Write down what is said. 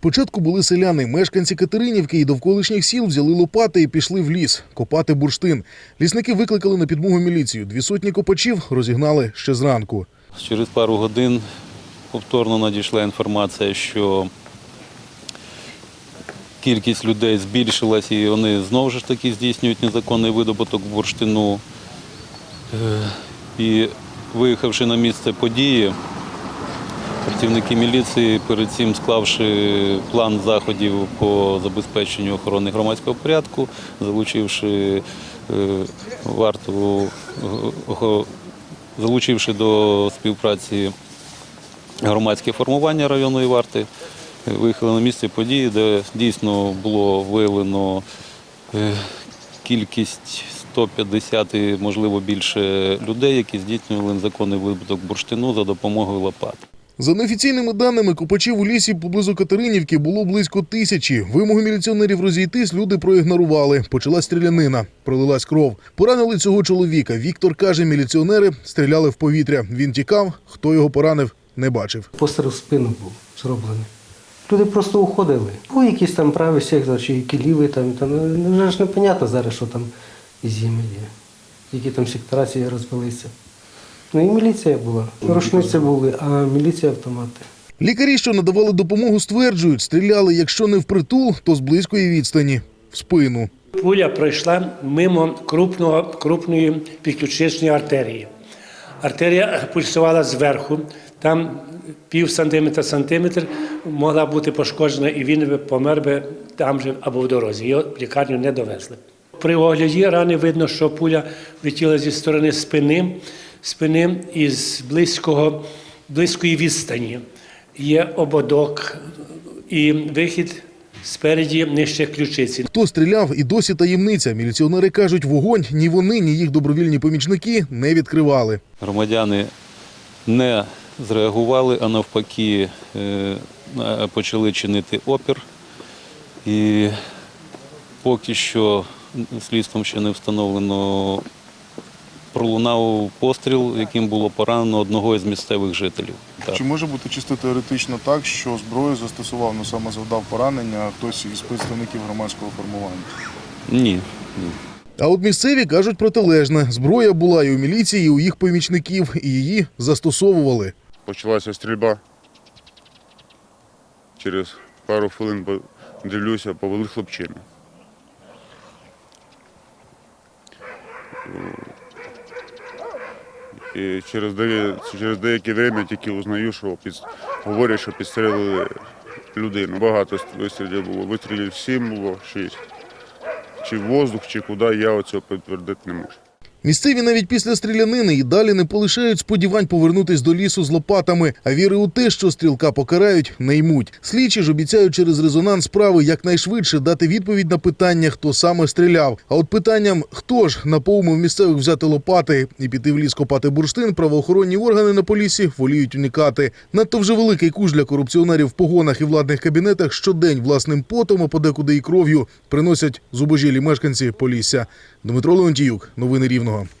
Спочатку були селяни, мешканці Катеринівки і довколишніх сіл взяли лопати і пішли в ліс копати бурштин. Лісники викликали на підмогу міліцію. Дві сотні копачів розігнали ще зранку. Через пару годин повторно надійшла інформація, що кількість людей збільшилась і вони знову ж таки здійснюють незаконний видобуток бурштину. Е, І виїхавши на місце події, працівники міліції, перед цим склавши план заходів по забезпеченню охорони громадського порядку, залучивши е, варту, е, залучивши до співпраці громадське формування районної варти, е, виїхали на місце події, де дійсно було виявлено кількість 150 можливо, більше людей, які здійснювали незаконний видобуток бурштину за допомогою лопат. За неофіційними даними, копачів у лісі поблизу Катеринівки було близько тисячі. Вимоги міліціонерів розійтись люди проігнорували. Почалась стрілянина, пролилась кров. Поранили цього чоловіка. Віктор каже, міліціонери стріляли в повітря. Він тікав. Хто його поранив, не бачив. Постріл в спину був зроблений. Люди просто уходили. Був якийсь там правий сектор, чи який лівий там. там ну, вже ж непонятно зараз, що там із ними є. Які там секторації розбилися. Ну і міліція була. Рушниці були, а міліція автомати. Лікарі, що надавали допомогу, стверджують, стріляли, якщо не впритул, то з близької відстані в спину. Пуля пройшла мимо крупного, крупної підключичної артерії. Артерія пульсувала зверху, там пів сантиметра сантиметр могла бути пошкоджена, і він би помер би там же або в дорозі. Його в лікарню не довезли. При огляді рани видно, що пуля летіла зі сторони спини, спини із близького, близької відстані. Є ободок і вихід спереді нижче ключиці. Хто стріляв і досі таємниця. Міліціонери кажуть, вогонь ні вони, ні їх добровільні помічники не відкривали. Громадяни не зреагували, а навпаки е, почали чинити опір. І поки що слідством ще не встановлено пролунав постріл, яким було поранено одного із місцевих жителів. Так. Чи може бути чисто теоретично так, що зброю застосував, ну саме завдав поранення хтось із представників громадського формування? Ні. ні. А от місцеві кажуть протилежне. Зброя була і у міліції, і у їх помічників, і її застосовували. Почалася стрільба. Через пару хвилин дивлюся, повели хлопчину. І через, де- через деяке время тільки узнаю, що під, говорять, що підстрелили людину. Багато вистрілів було. Вистрілів сім було, шість. Чи в воздух, чи куди, я оцього підтвердити не можу. Місцеві навіть після стрілянини і далі не полишають сподівань повернутись до лісу з лопатами, а віри у те, що стрілка покарають, не ймуть. Слідчі ж обіцяють через резонанс справи якнайшвидше дати відповідь на питання, хто саме стріляв. А от питанням, хто ж наповнив місцевих взяти лопати і піти в ліс копати бурштин, правоохоронні органи на полісі воліють уникати. Надто вже великий куш для корупціонерів в погонах і владних кабінетах щодень власним потом, а подекуди і кров'ю приносять зубожілі мешканці Полісся. Дмитро Леонтіюк, новини Рівного.